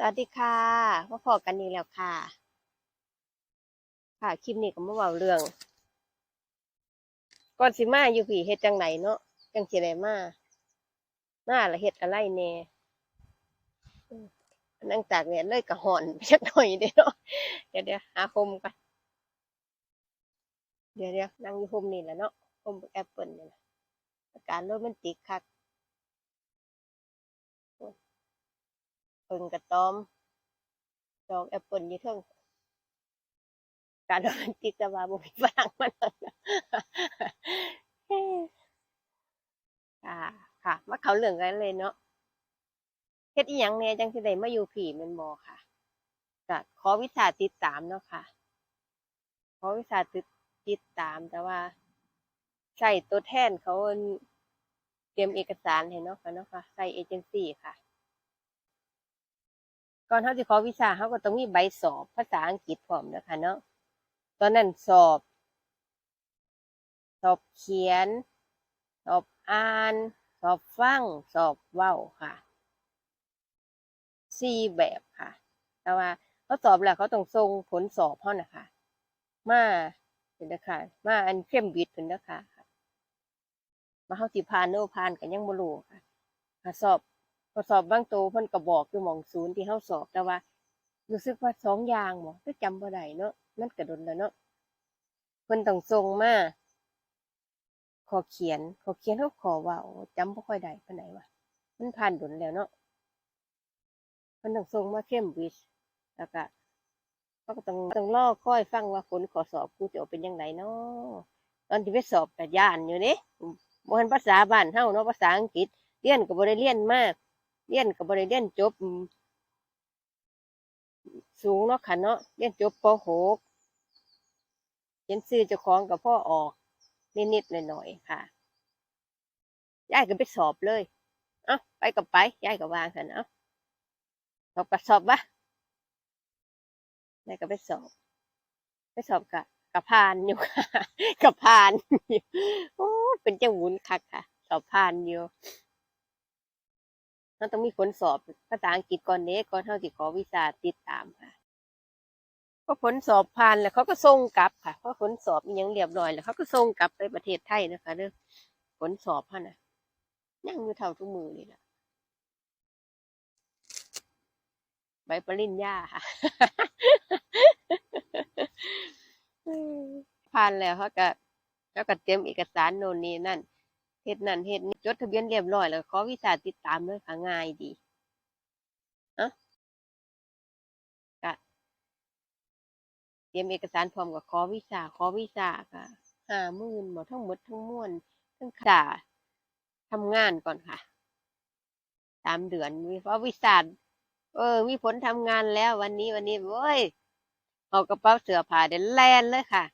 สวัสดีค่ะมาพอกันนี่แล้วค่ะ ค่ะคลิปนี้ก็มาเว้าเรื่องก่อนสิมาอยู่ผีเฮ็ดจังไหนเนาะจังสิได้มามาละเฮ็ดอะไรแหน่อืมนั่งตากแดดเลยก็ฮ้อนไปจักหน่อยเด้เนาะเดี๋ยวเดี๋ยวหาคมกันเดี๋ยวเดี๋ยวนั่งอยู่คมนี่แหละเนาะคมแอปเปิลเนี่แหละอากาศโรแมนติกคักโอ้ย เพิ่งกระตอม ดอกแอปเปิลยู่เทิงการโรแมนติกแต่ว่าบ่มีฝรั่งมันนั่นน่ะค่ะ ค่ะ มาเขาเรื่องกันเลยเนาะเฮ็ดอีหยังแหน่จังสิได้มาอยู่ผีม่นบ่ค่ะก็ขอวิชาติดตามเนาะค่ะ ขอวิชาติดติดตามแต่ว่าใช้ตัวแทนเขาเตรียมเอกสารให้เนาะค่ะเนาะค่ะใช้เอเจนซี่ค่ะ ก่อนเขาจะขอวีซ่าเขาก็ต้องมีใบสอบภาษาอังกฤษพร้อมนะคะเนาะตอนนั้นสอบ สอบเขียน สอบอ่าน สอบฟัง สอบเว้าค่ะสี่แบบค่ะ แต่ว่าเขาสอบแล้วเขาต้องส่งผลสอบเขานะคะ มาเห็นนะคะมาอันเข้มบิดเป็นนะคะมาเขาสิผ่านโนผ่านกันยังบ่รู้ค่ะถ้าสอบ อสอบบางตัวเพิ่นก็บอกอยู่หมองศูนย์ที่เฮาสอบแต่ว่ารู้สึกว่าสองอย่างบ่ก็จำบ่ได้เนาะมันก็ดนแล้วเนาะเพิ่นต้องส่งมาขอเขียนขอเขียนเฮาขอว้าจำบ่ค่อยได้ปานใดวะมันผ่านดนแล้วเนาะเพิ่นต้องส่งมาเคมบริดจ์แล้วก็ก็ต้องต้องรอค่อยฟังว่าผลข้อสอบกูจะออกเป็นจังไดเนาะตอนที่ไปสอบก็ย่านอยู่เด้บ่ทันภาษาบ้านเฮาเนาะภาษาอังกฤษเรียนก็บ่ได้เรียนมาก เรียนก็บ่ได้เรียนจบ สูงเนาะค่ะเนาะเรียนจบป .6 เขียนชื่อเจ้าของกับพ่อออกนิดๆหน่อยๆค่ะยายก็ไปสอบเลยเอ้าไปก็ไปยายก็วางซั่นเอ้าสอบก็สอบวะยายก็ไปสอบ ไปสอบกะกะผ่านอยู่ค่ะกะผ่านอยู่โอ้เป็นเจังหวุนคักค่ะ สอบผ่านอยู่ เราต้องมีผลสอบภาษาอังกฤษก่อนเนี้ก่อนเท่าที่ขอวีซ่าติดตามค่ะพอผลสอบผ่านแล้วเขาก็ส่งกลับค่ะพราะผลสอบยังเรียบร้อยแล้วเขาก็ส่งกลับไปประเทศไทยนะคะเด้อผลสอบฮะนะยังอยู่เท่าทุกมือนี่แหละใบปริญญาค่ะผ่านแล้วเขาก็เขาก็เตรียมเอกสารโน่นนี่นั่น เฮ็ดนั่นเฮ็ดนี่จดทะเบียนเรียบร้อยแล้วขอวีซ่าติดตามเลยค่ะง่ายดีเอะก็เตรียมเอกสารพร้อมกับขอวีซ่าขอวีซ่าค่ะห้าหมื่นหมดทั้งหมดทั้งมวลทั้งค่าทำงานก่อนค่ะสามเดือนมีเพราะวีซ่าเออ มีผลทำงานแล้ววันนี้วันนี้เว้ยเอากระเป๋าเสื้อผ้าเดี๋ยวแลนเลยค่ะ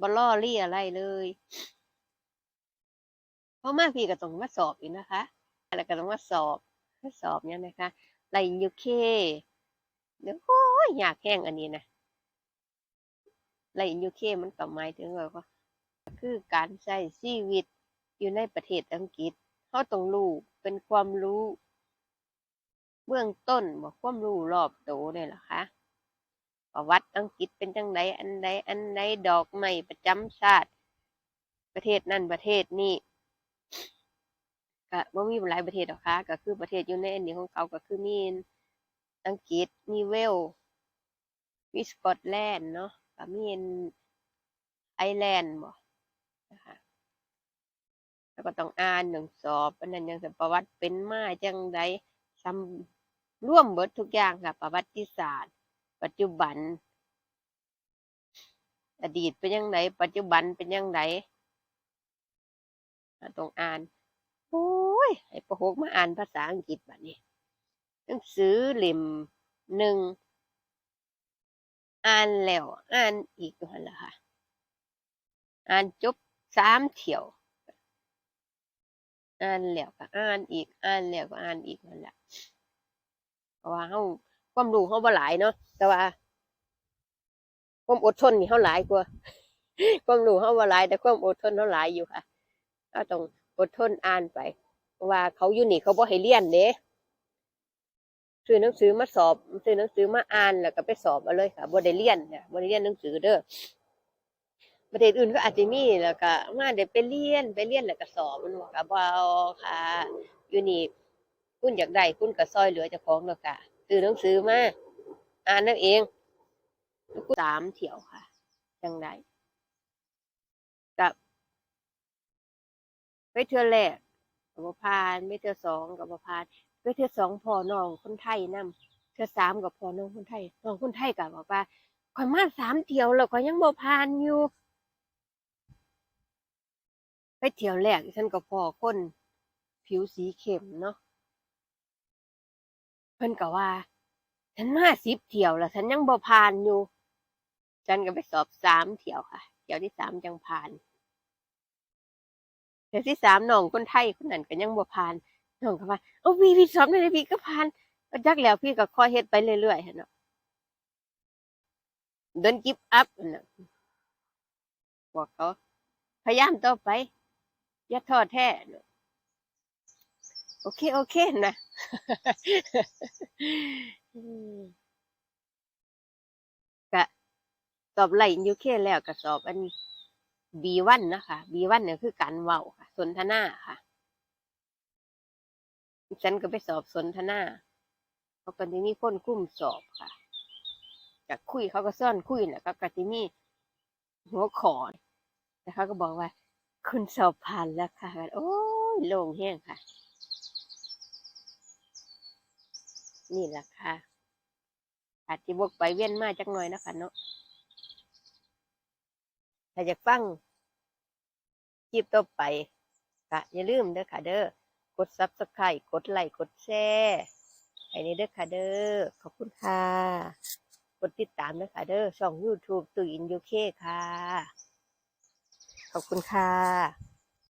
บลอรี่อะไรเลย เพราะมากพี่ก็ต้องมาสอบอีกนะคะแล้วก็ต้องมาสอบมาสอบเนี่ยนะคะไลน์ยูเคเดี๋ยวโอ้ยอยากแห้งอันนี้นะไลน์ยูเคมันก็หมายถึงว่าคือการใช้ชีวิตอยู่ในประเทศอังกฤษเขาต้องรู้เป็นความรู้ เบื้องต้นบอกความรู้รอบโตเนี่ยหรอคะประวัติอังกฤษเป็นจังไดอันใดอันใดดอกไม้ประจำชาติ ประเทศนั่นประเทศนี้ ก็บ่มีหลายประเทศหรอกค่ะก็คือประเทศอยู่ในอันนี้ของเขาก็คือมีอังกฤษมีเวลส์มีสกอตแลนด์เนาะก็มีไอแลนด์บ่นะคะแล้วก็ต้องอ่านหนังสอบอันนั้นยังจะประวัติเป็นมาจังไดซ้ำร่วมเบิดทุกอย่างค่ะ ประวัติศาสตร์ ปัจจุบัน อดีตเป็นยังไงปัจจุบันเป็นยังไงต้องอ่าน โอ้ยไอ้ประหกมาอ่านภาษาอังกฤษบัดนี้หนังสือเล่มหนึ่งอ่านแล้วอ่านอีกนั่นแหละค่ะอ่านจบสามเที่ยวอ่านแล้วก็อ่านอีกอ่านแล้วก็อ่านอีกนั่นแหละเพราะว่าเฮาความรู้เฮาบ่หลายเนาะแต่ว่าความอดทนนี่เฮาหลายกว่าความรู้เฮาบ่หลาย แต่ความอดทนเฮาหลายอยู่ค่ะเราต้อง อดทนอ่านไป ว่าเขาอยู่นี่เขาบ่ให้เรียนเด้ซื้อหนังสือมาสอบซื้อหนังสือมาอ่านแล้วก็ไปสอบเอาเลยค่ะบ่ได้เรียนเนี่ยบ่ได้เรียนหนังสือเด้อประเทศอื่นก็อาจจะมีแล้วก็มาได้ไปเรียนไปเรียนแล้วก็สอบมันบอกก็บ่เอาค่ะ อยู่นี่คุณอยากได้คุณก็ซอยเหลือเจ้าของแล้วก็ซื้อหนังสือมาอ่านเอาเองสามเที่ยวค่ะ จังไดกับ ไปเทือแรกก็บ่ผ่านไปเทือสองก็บ่ผ่านไปเทือสองพ่อน้องคนไทยนํเทือสามกับพ่อน้องคนไทยน้องคนไทยก็บบอกว่าข่อยมาสามเที่ยวแล้วข่อยยังบ่ผ่านอยู่ไปเที่ยวแรกฉันก็พอคนผิวสีเข้มเนาะเพิ่นก็ว่า ฉันมาสิบเที่ยวแล้วฉันยังบ่ผ่านอยู่ ฉันก็ไปสอบสามเที่ยวค่ะ เที่ยวที่สามจังผ่าน เดี๋ยวที่สามน้องคนไทยคนนั้นก็ยังบ่ผ่านน้องก็ว่าโอ้พี่พี่สอบได้เลยพี่ก็ผ่านยักแล้วพี่ก็คอเฮ็ดไปเรื่อยๆเห็นเนาะ don't give up นะบอกเขา พยายามต่อไป อย่าท้อแท้โอเค โอเคนะกะสอบไหลยูเคแล้วกะสอบอันนี้ B1 นะคะ B1 เนี่ยคือการเว้าค่ะ สนทนาค่ะฉันก็ไปสอบสนทนาเขาก็จะมีคนคุ้มสอบค่ะจะคุยเขาก็ซ่อนคุยนะก็กติมีหัวขอนแต่เขาก็บอกว่า คุณสอบผ่านแล้วค่ะ โอ้ยโล่งแห้งค่ะ นี่แหละค่ะ อาจจะบกไปเวียนมาจักหน่อยนะคะเนาะาอยากฟังคลิปต่อไปค่ะอย่าลืมเด้อค่ะเด้อกดซับสไครต์กดไลค์กดแชร์ให้ในเด้อค่ะเด้อขอบคุณค่ะกดติดตามด้อค่ะเด้อช่อง YouTube ตุยอินยูเคค่ะ ขอบคุณค่ะ